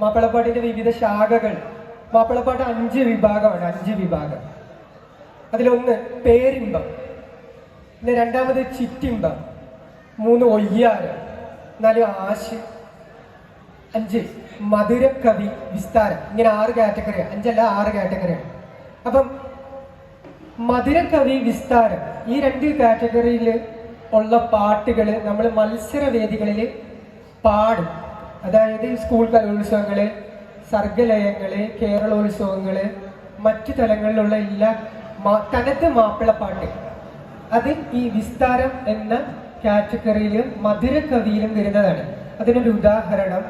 മാപ്പിളപ്പാട്ടിന്റെ വിവിധ ശാഖകൾ. മാപ്പിളപ്പാട്ട് അഞ്ച് വിഭാഗമാണ് അഞ്ച് വിഭാഗം. അതിലൊന്ന് പേരിമ്പം പിന്നെ രണ്ടാമത് ചിറ്റിമ്പം മൂന്ന് ഒയ്യാറ് നാല് ആശ് അഞ്ച് മധുരക്കവി വിസ്താരം. ഇങ്ങനെ ആറ് കാറ്റഗറി അഞ്ചല്ല ആറ് കാറ്റഗറിയാണ്. അപ്പം മധുരക്കവി വിസ്താരം ഈ രണ്ട് കാറ്റഗറിയിൽ ഉള്ള പാട്ടുകൾ നമ്മൾ മത്സരവേദികളിൽ പാടും. അതായത് സ്കൂൾ കലോത്സവങ്ങൾ സർഗലയങ്ങൾ കേരളോത്സവങ്ങൾ മറ്റു തലങ്ങളിലുള്ള എല്ലാ തനത് മാപ്പിളപ്പാട്ട് അത് ഈ വിസ്താരം എന്ന കാറ്റഗറിയിലും മധുരക്കവിയിലും വരുന്നതാണ്. അതിനൊരു ഉദാഹരണം.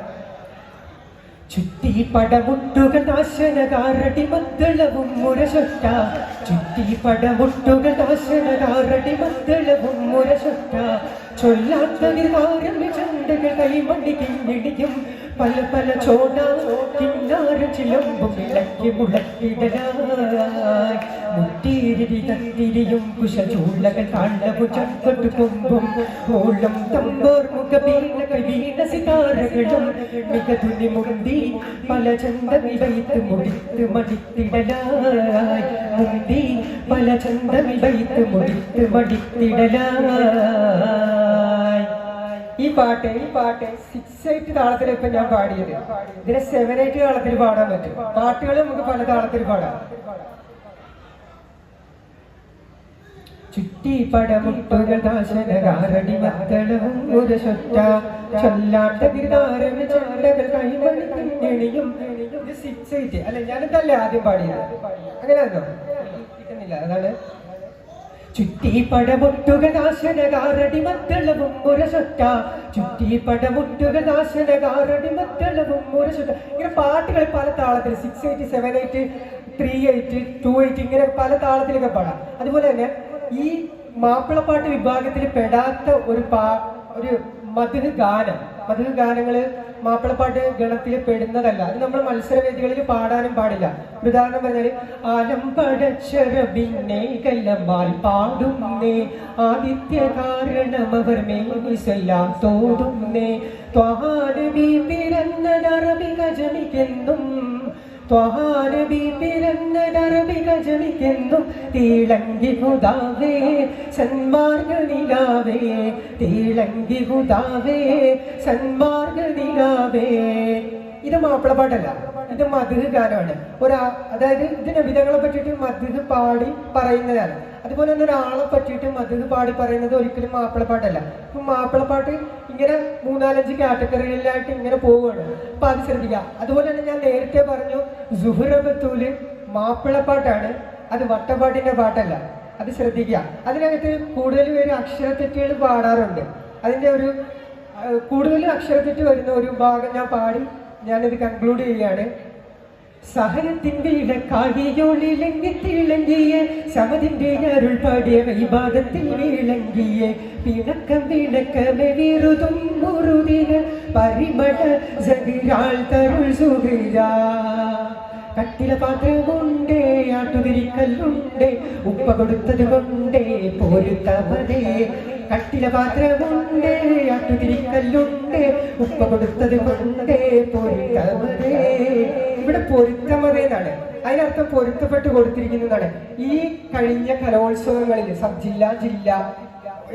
ചുറ്റി പടമുട്ടുകൾ നാശനകാരടി മദ്ദളവും മുരശൊറ്റ ചുറ്റി പടമുട്ടുകൾ നാശനകാരടി മദ്ദളവും ചൊല്ലാത്ത വികാരം ചണ്ടകൾ കൈമണി കിങ്ങിടിയും പല പല ചോണ കിന്നാറ് ചിലമ്പും ഇളക്കി മുളക്കിടലായി. മുട്ടീരി കത്തിരിയും കുശചൂളകൾ താണ്ടവു ചക്കൊട്ടു കൊമ്പും. ഓളം തമ്പോർ മുഖ വീണ സിതാരകളും മികതുനി മുന്തി പല ചന്തമി വൈത്ത് മുടിത്ത് മടിത്തിടലായി. മുന്തി പല ചന്തമി വൈത്ത് മുടിത്ത് മടിത്തിടലായി. ഈ പാട്ട് ഈ പാട്ട് സിക്സ് എയ്റ്റ് താളത്തിൽ ഇപ്പൊ ഞാൻ പാടിയത്. ഇതിനെ സെവൻ എയ്റ്റ് താളത്തിൽ പാടാൻ പറ്റും. പാട്ടുകൾ നമുക്ക് പല താളത്തിൽ പാടാം. ചുറ്റി പടമുട്ടുകൾ ഇത് സിക്സ് എയ്റ്റ് അല്ലെ ഞാനിതല്ലേ ആദ്യം പാടിയത്? അങ്ങനെയാണോ? അതാണ് ചുറ്റി പടമുട്ടുകൾ നാശനകാരടി മത്തളവും ഒരു ചൊറ്റ ചുറ്റി പടമുട്ടുകൾ നാശനകാരടി മത്തളവും ഒരു ചൊറ്റ ഇങ്ങനെ പാട്ടുകൾ പല താളത്തിൽ six eight seven eight three eight two eight ഇങ്ങനെ പല താളത്തിലൊക്കെ പാടാം. അതുപോലെ തന്നെ ഈ മാപ്പിളപ്പാട്ട് വിഭാഗത്തിൽ പെടാത്ത ഒരു പാ ഒരു മധുര ഗാനം മധുര ഗാനങ്ങൾ മാപ്പിളപ്പാട്ട് ഗണത്തിൽ പെടുന്നതല്ല. അത് നമ്മൾ മത്സരവേദികളിൽ പാടാനും പാടില്ല. ഉദാഹരണം പറഞ്ഞാൽ ആലം കല്ലമ്പാൽ പാടുന്നേ ആദിത്യ കാരണം അവർ മേനിസെല്ലാം തോന്നുന്നേ ത്വാനബി പിറന്നതറബിക ജമിക്കെന്നും സന്മാർഗനിലാവേ ഇത് മാപ്പിളപ്പാട്ടല്ല ഇത് മധുഹ് ഗാനമാണ്. ഒരാ അതായത് ഇതിന്റെ വിധങ്ങളെ പറ്റിയിട്ട് മധുഹ് പാടി പറയുന്നതാണ്. അതുപോലെ തന്നെ ഒരാളെ പറ്റിയിട്ട് മധുഹ് പാടി പറയുന്നത് ഒരിക്കലും മാപ്പിളപ്പാട്ടല്ല അപ്പൊ മാപ്പിളപ്പാട്ട് ഇങ്ങനെ മൂന്നാലഞ്ച് കാറ്റഗറികളിലായിട്ട് ഇങ്ങനെ പോവുകയാണ്. അപ്പൊ അത് ശ്രദ്ധിക്കുക അതുപോലെ തന്നെ ഞാൻ നേരത്തെ പറഞ്ഞു സുഹുറബത്തൂൽ മാപ്പിളപ്പാട്ടാണ് അത് വട്ടപ്പാട്ടിന്റെ പാട്ടല്ല. അത് ശ്രദ്ധിക്കുക അതിനകത്ത് കൂടുതൽ പേര് അക്ഷരത്തെറ്റുകൾ പാടാറുണ്ട്. അതിന്റെ ഒരു കൂടുതൽ അക്ഷരത്തെറ്റ് വരുന്ന ഒരു ഭാഗം ഞാൻ പാടി ഞാനിത് കൺക്ലൂഡ് ചെയ്യുകയാണ്. സഹനത്തിന്റെ ഇടക്കാകിയൊളിലെങ്കി തിളങ്ങിയ ശമതിന്റെ അരുൾ പാടിയ വിവാദത്തിൽ വിളങ്ങിയ പിണക്കം പിണക്കമെ വിറുതും മുറുതിന പരിമള സകിരാൾ തരുൾ സുഹൃരാ കട്ടില പാത്രമുണ്ടേ ആട്ടുതിരിക്കല്ലുണ്ടേ ഉപ്പ കൊടുത്തത് കൊണ്ടേ പൊരുത്തമതേ കട്ടില പാത്രമുണ്ടേ ആട്ടുതിരിക്കല്ലുണ്ടേ ഉപ്പ കൊടുത്തത് കൊണ്ടേ പൊരുത്തമതേ ഇവിടെ പൊരുത്തമതേന്നാണ് അതിനർത്ഥം പൊരുത്തപ്പെട്ട് കൊടുത്തിരിക്കുന്നതാണ്. ഈ കഴിഞ്ഞ കലോത്സവങ്ങളിൽ സബ് ജില്ല ജില്ല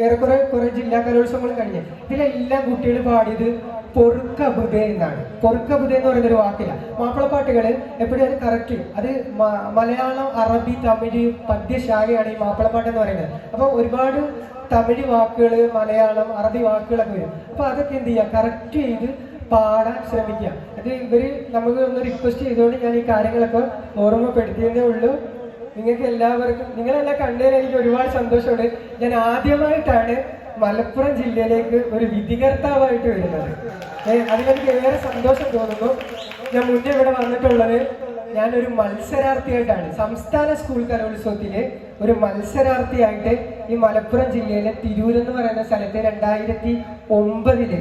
ഏറെക്കുറെ കുറെ ജില്ലാ കലോത്സവങ്ങൾ കഴിഞ്ഞ് ഇതിലെല്ലാം കുട്ടികൾ പാടിയത് പൊറുക്കബുദേ എന്നാണ്. പൊറുക്കബുദേ എന്ന് പറയുന്ന ഒരു വാക്കില്ല. മാപ്പിളപ്പാട്ടുകൾ എപ്പോഴും അത് കറക്റ്റ് അത് മലയാളം അറബി തമിഴ് പദ്യശാഖയാണ് ഈ മാപ്പിളപ്പാട്ട് എന്ന് പറയുന്നത്. അപ്പോൾ ഒരുപാട് തമിഴ് വാക്കുകൾ മലയാളം അറബി വാക്കുകളൊക്കെ വരും. അപ്പൊ അതൊക്കെ എന്ത് ചെയ്യുക കറക്റ്റ് ചെയ്ത് പാടാൻ ശ്രമിക്കുക. അത് ഇവർ നമുക്ക് ഒന്ന് റിക്വസ്റ്റ് ചെയ്തുകൊണ്ട് ഞാൻ ഈ കാര്യങ്ങളൊക്കെ ഓർമ്മപ്പെടുത്തിയതേ ഉള്ളൂ. നിങ്ങൾക്ക് എല്ലാവർക്കും നിങ്ങളെല്ലാം കണ്ടതിന് എനിക്ക് ഒരുപാട് സന്തോഷമുണ്ട്. ഞാൻ ആദ്യമായിട്ടാണ് മലപ്പുറം ജില്ലയിലേക്ക് ഒരു വിധികർത്താവായിട്ട് വരുന്നത്. അതിലെനിക്ക് ഏറെ സന്തോഷം തോന്നുന്നു. ഞാൻ മുന്നേ ഇവിടെ വന്നിട്ടുള്ളത് ഞാനൊരു മത്സരാർത്ഥിയായിട്ടാണ്. സംസ്ഥാന സ്കൂൾ കലോത്സവത്തിലെ ഒരു മത്സരാർത്ഥിയായിട്ട് ഈ മലപ്പുറം ജില്ലയിലെ തിരൂർ എന്ന് പറയുന്ന സ്ഥലത്ത് രണ്ടായിരത്തി ഒമ്പതിൽ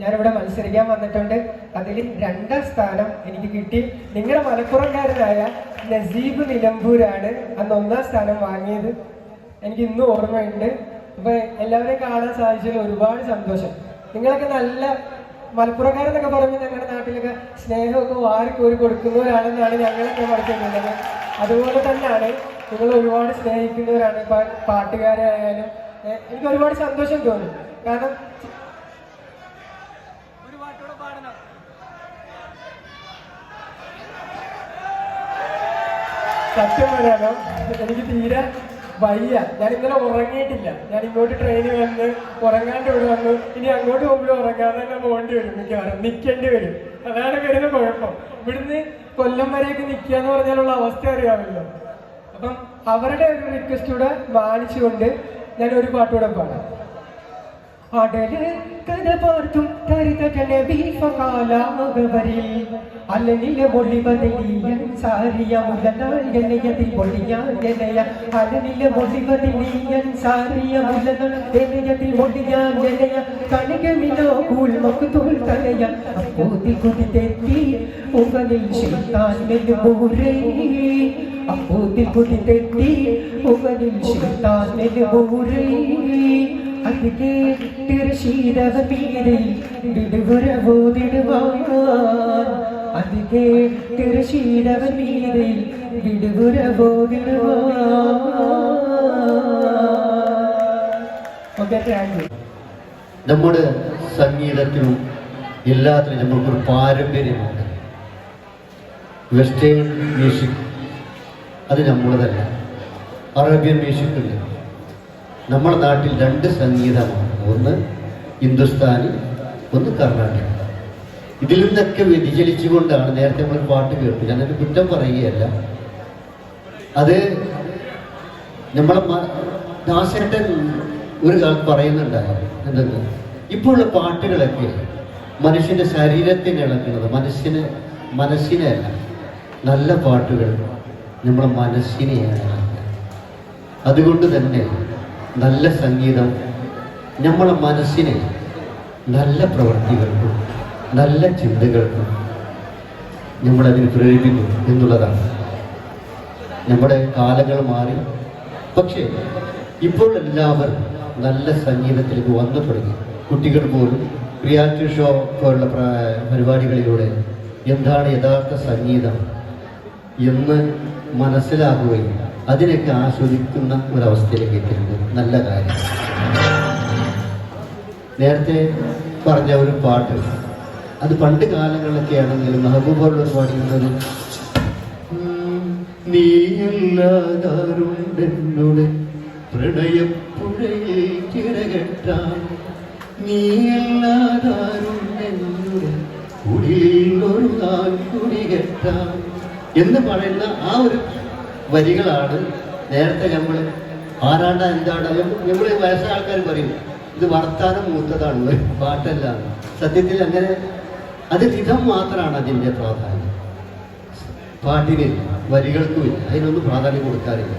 ഞാനിവിടെ മത്സരിക്കാൻ വന്നിട്ടുണ്ട്. അതിൽ രണ്ടാം സ്ഥാനം എനിക്ക് കിട്ടി. നിങ്ങളുടെ മലപ്പുറംകാരനായ നസീബ് നിലമ്പൂരാണ് അന്ന് ഒന്നാം സ്ഥാനം വാങ്ങിയത്. എനിക്ക് ഇന്നും ഓർമ്മയുണ്ട്. അപ്പൊ എല്ലാവരെയും കാണാൻ സാധിച്ചതിൽ ഒരുപാട് സന്തോഷം. നിങ്ങളൊക്കെ നല്ല മലപ്പുറക്കാരെന്നൊക്കെ പറയുമ്പോൾ ഞങ്ങളുടെ നാട്ടിലൊക്കെ സ്നേഹമൊക്കെ വാരി കോരി കൊടുക്കുന്നവരാണെന്നാണ് ഞങ്ങളൊക്കെ പഠിച്ചിട്ടുള്ളത് അതുപോലെ തന്നെയാണ് നിങ്ങൾ ഒരുപാട് സ്നേഹിക്കുന്നവരാണ് പാട്ടുകാരായാലും എനിക്ക് ഒരുപാട് സന്തോഷം തോന്നും കാരണം സത്യം പറയാനോ എനിക്ക് തീരെ വയ്യ. ഞാൻ ഇന്നലെ ഉറങ്ങിയിട്ടില്ല. ഞാൻ ഇങ്ങോട്ട് ട്രെയിനിൽ വന്ന് ഉറങ്ങാണ്ട് ഇവിടെ വന്നു ഇനി അങ്ങോട്ട് പോകുമ്പോൾ ഉറങ്ങാതെ തന്നെ പോകേണ്ടി വരും മിക്കവാറും. നിൽക്കേണ്ടി വരും. അതാണ് വരുന്ന കുഴപ്പം. ഇവിടുന്ന് കൊല്ലം വരെയൊക്കെ നിൽക്കുക എന്ന് പറഞ്ഞാലുള്ള അവസ്ഥ അറിയാമല്ലോ. അപ്പം അവരുടെ ഒരു റിക്വസ്റ്റ് കൂടെ മാനിച്ചുകൊണ്ട് ഞാൻ ഒരു പാട്ടുകൂടെ പാടാം. അടൽ കഥ പാർത്തും തരിതടല ബീഫകാലാകവരിൽ അലനിലെ മൊഴി ബദലിയൻ സാരിയ മുലനാൾ എണ്ണയതിൽ മൊഴിയാൻ എനയ അലനില മൊഴിവതിലീയൻ സാരിയ മുലനാൾ എണ്ണയതിൽ മൊഴിയാൻ എനയ കണികമിനോ കൂൾ മക്കുതോൾ തലയ. അപ്പോതി കൊതി തെറ്റി ഉകളിൽ ശൈത്താൻ മെല്ലുമൂരേ അപ്പോതി കൊതി തെറ്റി ഉകളിൽ ശൈത്താൻ നമ്മുടെ സംഗീതത്തിനും എല്ലാത്തിനും നമുക്കൊരു പാരമ്പര്യമുണ്ട്. വെസ്റ്റേൺ മ്യൂസിക് അത് നമ്മുടേതല്ല അറേബ്യൻ മ്യൂസിക് ഉണ്ട്. നമ്മുടെ നാട്ടിൽ രണ്ട് സംഗീതമാണ്. ഒന്ന് ഹിന്ദുസ്ഥാനി ഒന്ന് കർണാടക. ഇതിൽ നിന്നൊക്കെ വ്യതിചലിച്ചുകൊണ്ടാണ് നേരത്തെ നമ്മൾ പാട്ട് കേട്ടു ഞാനൊരു കുറ്റം പറയുകയല്ല. അത് നമ്മളെ ദാസേട്ടൻ ഒരു കാലത്ത് പറയുന്നുണ്ടായിരുന്നു. എന്തെന്ന്? ഇപ്പോഴുള്ള പാട്ടുകളൊക്കെ മനുഷ്യന്റെ ശരീരത്തിന് ഇളക്കുന്നത് മനസ്സിന് അല്ല. നല്ല പാട്ടുകൾ നമ്മളെ മനസ്സിനെയാണ് അതുകൊണ്ട് തന്നെ നല്ല സംഗീതം നമ്മളെ മനസ്സിനെ നല്ല പ്രവൃത്തികൾക്കും നല്ല ചിന്തകൾക്കും നമ്മളതിന് പ്രേരിപ്പിക്കും എന്നുള്ളതാണ്. നമ്മുടെ കാലങ്ങൾ മാറി. പക്ഷേ ഇപ്പോൾ എല്ലാവരും നല്ല സംഗീതത്തിലേക്ക് വന്നു തുടങ്ങി. കുട്ടികൾ പോലും റിയാലിറ്റി ഷോ പോലുള്ള പ്ര- പരിപാടികളിലൂടെ എന്താണ് യഥാർത്ഥ സംഗീതം എന്ന് മനസ്സിലാക്കുകയും അതിനൊക്കെ ആസ്വദിക്കുന്ന ഒരവസ്ഥയിലേക്ക് എത്തിയിട്ടുണ്ട്. നല്ല കാര്യം. നേരത്തെ പറഞ്ഞ ഒരു പാട്ട്. അത് പണ്ട് കാലങ്ങളിലൊക്കെ ആണെങ്കിലും മെഹബൂബുള്ള പാടിയിരുന്നത് ഉം, നീയല്ലാതാരുണ്ടെന്നുടെ പ്രണയപ്പുഴയിൽ ചിറകെട്ടാൻ നീയല്ലാതാരുണ്ടെന്നുടെ കുടിയിൽ ഒരു നാൾ കുടികെട്ടാൻ എന്ന് പറയുന്ന ആ ഒരു വരികളാണ് നേരത്തെ നമ്മൾ ആരാണ്ട എന്താണ് നമ്മൾ വയസ്സായ ആൾക്കാർ പറയും ഇത് വർത്താനം മൂത്തതാണ് പാട്ടല്ല. സത്യത്തിൽ അങ്ങനെ അത് വിധം മാത്രമാണ് അതിന്റെ പ്രാധാന്യം. പാട്ടിന് വരികൾക്കുമില്ല അതിനൊന്നും പ്രാധാന്യം കൊടുക്കാറില്ല.